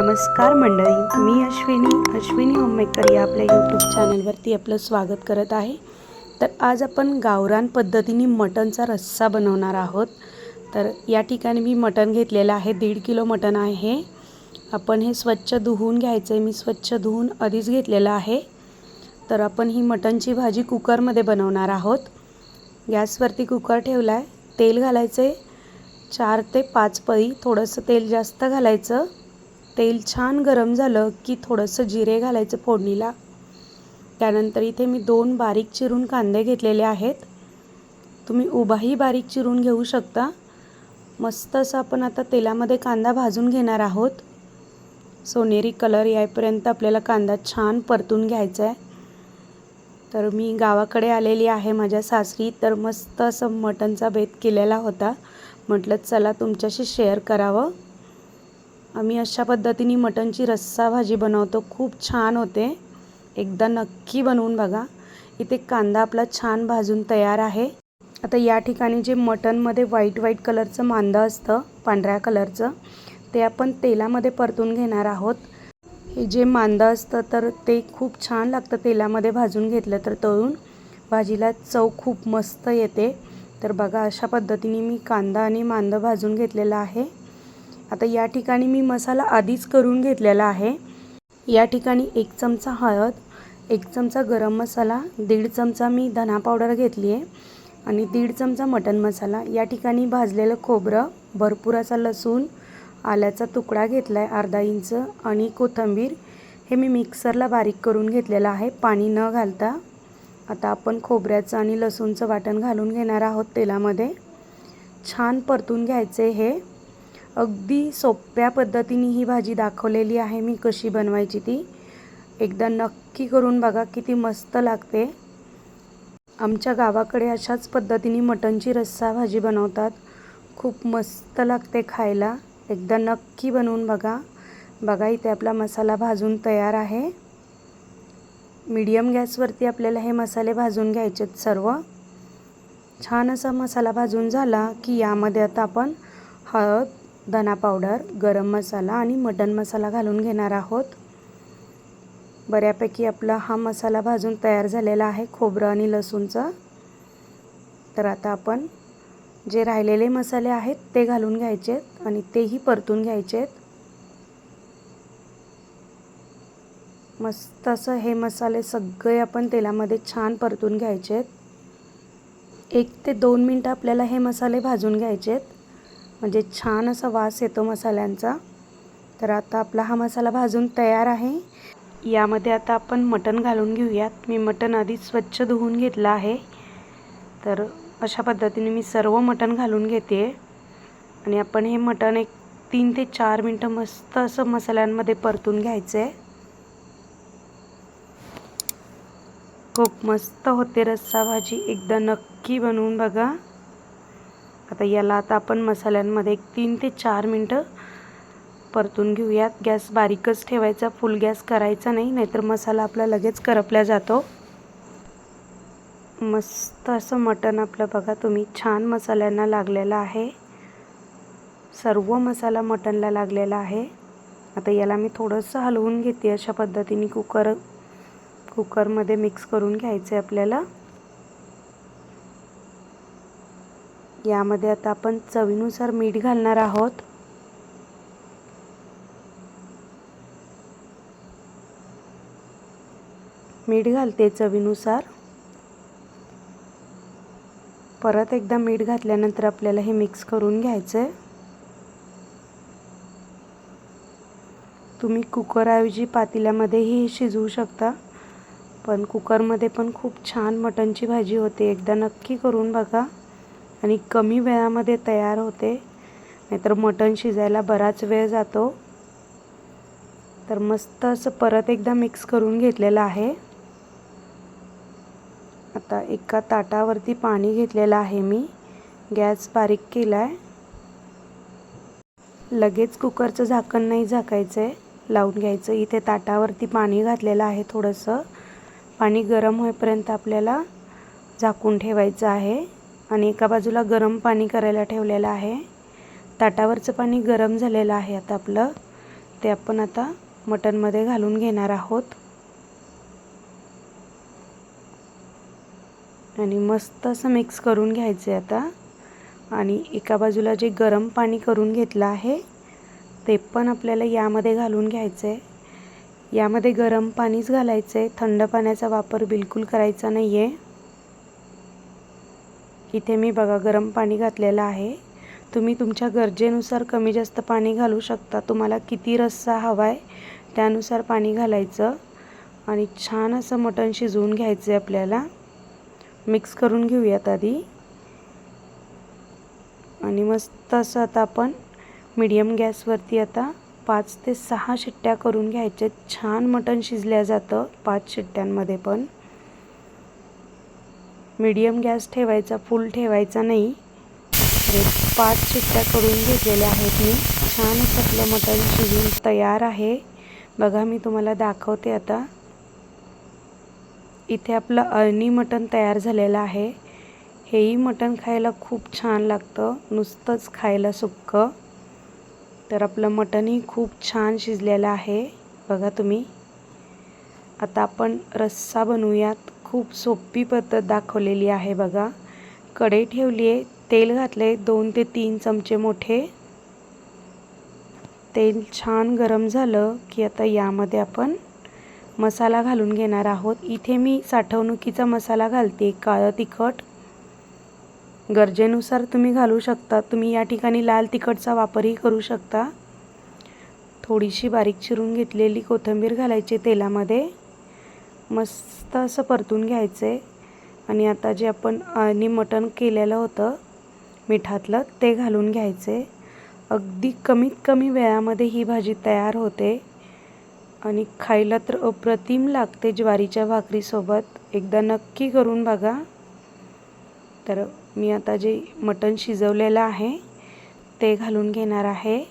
नमस्कार मंडळी मी अश्विनी अश्विनी होममेकर या आपल्या यूट्यूब चॅनलवरती आपलं स्वागत करत आहे. तर आज आपण गावरान पद्धतीने मटणचा रस्सा बनवणार आहोत. तर या ठिकाणी मी मटण घेतलेलं आहे दीड किलो मटण आहे. आपण हे स्वच्छ धुवून घ्यायचं आहे मी स्वच्छ धुवून आधीच घेतलेलं आहे. तर आपण ही मटणची भाजी कुकरमध्ये बनवणार आहोत. गॅसवरती कुकर ठेवला आहे तेल घालायचं आहे चार ते पाच पळी थोडंसं तेल जास्त घालायचं. तेल छान गरम झालं की थोडंसं जिरे घालायचं फोडणीला. त्यानंतर इथे मी दोन बारीक चिरून कांदे घेतलेले आहेत. तुम्ही उभाही बारीक चिरून घेऊ शकता. मस्त असं आपण आता तेलामध्ये कांदा भाजून घेणार आहोत. सोनेरी कलर यायपर्यंत आपल्याला कांदा छान परतून घ्यायचा आहे. तर मी गावाकडे आलेली आहे माझ्या सासरी तर मस्त असं मटणचा बेत केलेला होता. म्हटलं चला तुमच्याशी शेअर करावं. आम्ही अशा पद्धतीने मटणची रस्सा भाजी बनवतो. खूप छान होते. एकदा नक्की बनवून बघा. इथे कांदा आपला छान भाजून तयार आहे. आता या ठिकाणी जे मटणमध्ये व्हाईट व्हाईट कलरचं मांदं असतं पांढऱ्या कलरचं ते आपण तेलामध्ये परतून घेणार आहोत. हे जे मांदं असतं तर ते खूप छान लागतं तेलामध्ये भाजून घेतलं तर तळून. भाजीला चव खूप मस्त येते. तर बघा अशा पद्धतीने मी कांदा आणि मांदं भाजून घेतलेला आहे. आता या ठिकाणी मी मसाला आधीच करून घेतलेला आहे. या ठिकाणी एक चमचा हळद एक चमचा गरम मसाला दीड चमचा मी धना पावडर घेतली आहे आणि दीड चमचा मटन मसाला. या ठिकाणी भाजलेलं खोबरं भरपूर असा लसूण आल्याचा तुकडा घेतला आहे अर्धा इंच आणि कोथिंबीर हे मी मिक्सरला बारीक करून घेतलेलं आहे. पाणी न घालता आता आपण खोबऱ्याचं आणि लसूणचं वाटण घालून घेणार आहोत तेलामध्ये. छान परतून घ्यायचे हे. अगदी सोप्या पद्धतीने ही भाजी दाखवलेली आहे मी कशी बनवायची ती. एकदा नक्की करून बघा किती मस्त लागते. आमच्या गावाकडे अशाच पद्धतीने मटणची रस्सा भाजी बनवतात. खूप मस्त लागते खायला. एकदा नक्की बनवून बघा. बघा इथे आपला मसाला भाजून तयार आहे. मीडियम गॅसवरती आपल्याला हे मसाले भाजून घ्यायचेत सर्व. छान असा मसाला भाजून झाला की यामध्ये आता आपण हळद धना पावडर गरम मसाला आणि मटण मसाला घालून घेणार आहोत. बऱ्यापैकी आपला हा मसाला भाजून तयार झालेला आहे खोबरं आणि लसूणचा. तर आता आपण जे राहिलेले मसाले आहेत ते घालून घ्यायचे आहेत आणि तेही परतून घ्यायचे. आहेत मस्त असं हे मसाले सगळे आपण तेलामध्ये छान परतून घ्यायचे. एक ते दोन मिनटं आपल्याला हे मसाले भाजून घ्यायचेत म्हणजे छान असा वास येतो मसाल्यांचा. तर आता आपला हा मसाला भाजून तयार आहे. यामध्ये आता आपण मटण घालून घेऊयात. मी मटण आधी स्वच्छ धुवून घेतलं आहे. तर अशा पद्धतीने मी सर्व मटण घालून घेते. आणि आपण हे मटण एक तीन ते चार मिनटं मस्त असं मसाल्यांमध्ये परतून घ्यायचं आहे खूप मस्त होते रस्सा भाजी एकदा नक्की बनवून बघा. आता याला आता आपण मसाल्यांमध्ये एक तीन ते चार मिनटं परतून घेऊयात. गॅस बारीकच ठेवायचा फुल गॅस करायचा नाही नाहीतर मसाला आपला लगेच करपला जातो. मस्त असं मटण आपलं बघा तुम्ही छान मसाल्यांना लागलेलं आहे. सर्व मसाला मटणला लागलेला आहे. आता याला मी थोडंसं हलवून घेते अशा पद्धतीने कुकर कुकरमध्ये मिक्स करून घ्यायचं आहे आपल्याला. यामध्ये आता आपण चवीनुसार मीठ घालणार आहोत. मीठ घालते चवीनुसार. परत एकदा मीठ घातल्यानंतर आपल्याला हे मिक्स करून घ्यायचं आहे तुम्ही कुकरऐवजी पातेल्यामध्येही शिजवू शकता. पण कुकरमध्ये पण खूप छान मटणची भाजी होते. एकदा नक्की करून बघा. आणि कमी वेळामध्ये तयार होते. नाहीतर मटण शिजायला बराच वेळ जातो. तर मस्त असं परत एकदा मिक्स करून घेतलेलं आहे. आता एका ताटावरती पाणी घेतलेलं आहे मी. गॅस बारीक केला आहे लगेच कुकरचं झाकण नाही झाकायचं आहे लावून घ्यायचं. इथे ताटावरती पाणी घातलेलं आहे थोडंसं. पाणी गरम होईपर्यंत आपल्याला झाकून ठेवायचं आहे. आणि एका बाजूला गरम पाणी करायला ठेवलेलं आहे. ताटावरचं पाणी गरम झालेलं आहे आता आपलं. ते आपण आता मटनमध्ये घालून घेणार आहोत. आणि मस्त असं मिक्स करून घ्यायचं आहे आता. आणि एका बाजूला जे गरम पाणी करून घेतलं आहे ते पण आपल्याला यामध्ये घालून घ्यायचं आहे यामध्ये गरम पाणीच घालायचं आहे थंड पाण्याचा वापर बिलकुल करायचा नाही आहे इथे मी बघा गरम पाणी घातलेलं आहे. तुम्ही तुमच्या गरजेनुसार कमी जास्त पाणी घालू शकता. तुम्हाला किती रस्सा हवा आहे त्यानुसार पाणी घालायचं. आणि छान असं मटण शिजवून घ्यायचं आहे आपल्याला. मिक्स करून घेऊयात आधी. आणि मस्त असं आता आपण मीडियम गॅसवरती आता पाच ते सहा शिट्ट्या करून घ्यायच्या. छान मटण शिजल्या जातं पाच शिट्ट्यांमध्ये पण. मीडियम गॅस ठेवायचा फुल ठेवायचा नाही. पाच शिट्ट्या करून घेतलेल्या आहेत मी. छान आपलं मटण शिजून तयार आहे. बघा मी तुम्हाला दाखवते आता. इथे आपलं अळणी मटण तयार झालेलं आहे. हेही मटण खायला खूप छान लागतं. नुसतंच खायला सुक्कं. तर आपलं मटणही खूप छान शिजलेलं आहे. बघा तुम्ही. आता आपण रस्सा बनवूयात. खूप सोपी पद्धत दाखवलेली आहे बघा. कढई ठेवली आहे तेल घातले दोन ते तीन चमचे मोठे. तेल छान गरम झालं की आता यामध्ये आपण मसाला घालून घेणार आहोत. इथे मी साठवणुकीचा मसाला घालते काळं तिखट. गरजेनुसार तुम्ही घालू शकता. तुम्ही या ठिकाणी लाल तिखटचा वापरही करू शकता. थोडीशी बारीक चिरून घेतलेली कोथिंबीर घालायची तेलामध्ये. मस्त असं परतून घ्यायचं. आहे आणि आता जे आपण आणि मटण केलेलं होतं मिठातलं ते घालून घ्यायचं. आहे अगदी कमीत कमी वेळामध्ये ही भाजी तयार होते. आणि खायला तर अप्रतिम लागते ज्वारीच्या भाकरीसोबत. एकदा नक्की करून बघा. तर मी आता जे मटण शिजवलेलं आहे ते घालून घेणार आहे.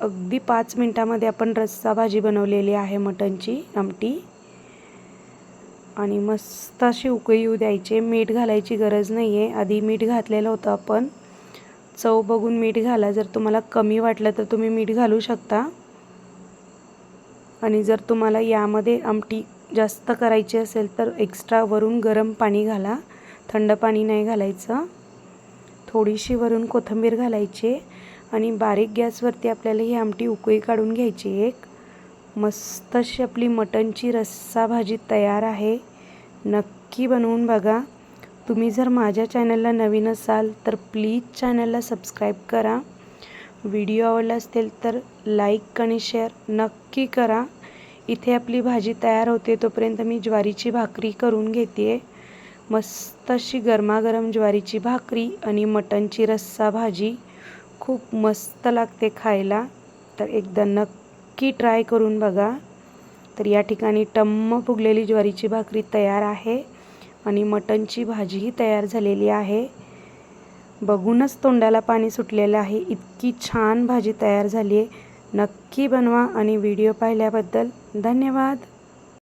अगदी पाच मिनटामध्ये आपण रस्सा भाजी बनवलेली आहे मटणची आमटी. आणि मस्त अशी उकळी येऊ द्यायचे. मीठ घालायची गरज नाही आहे आधी मीठ घातलेलं होतं आपण. चव बघून मीठ घाला. जर तुम्हाला कमी वाटलं तर तुम्ही मीठ घालू शकता. आणि जर तुम्हाला यामध्ये आमटी जास्त करायची असेल तर एक्स्ट्रा वरून गरम पाणी घाला. थंड पाणी नाही घालायचं. थोडीशी वरून कोथिंबीर घालायची. आणि बारीक गॅसवरती आपल्याला ही आमटी उकळी काढून घ्यायची एक. मस्त अशी आपली मटणची रस्सा भाजी तयार आहे. नक्की बनवून बघा. तुम्ही जर माझ्या चॅनलला नवीन असाल तर प्लीज चॅनलला सबस्क्राईब करा. व्हिडिओ आवडला असेल तर लाईक आणि शेअर नक्की करा. इथे आपली भाजी तयार होते तोपर्यंत मी ज्वारीची भाकरी करून घेते मस्त अशी गरमागरम ज्वारीची भाकरी आणि मटणची रस्सा भाजी खूप मस्त लागते खायला. तर एकदा नक्की ट्राय करून बघा. तर या ठिकाणी टम्म फुगलेली ज्वारीची भाकरी तयार आहे आणि मटणची भाजीही तयार झालेली आहे. बघूनच तोंडाला पाणी सुटलेलं आहे. इतकी छान भाजी तयार झाली आहे. नक्की बनवा आणि व्हिडिओ पाहिल्याबद्दल धन्यवाद.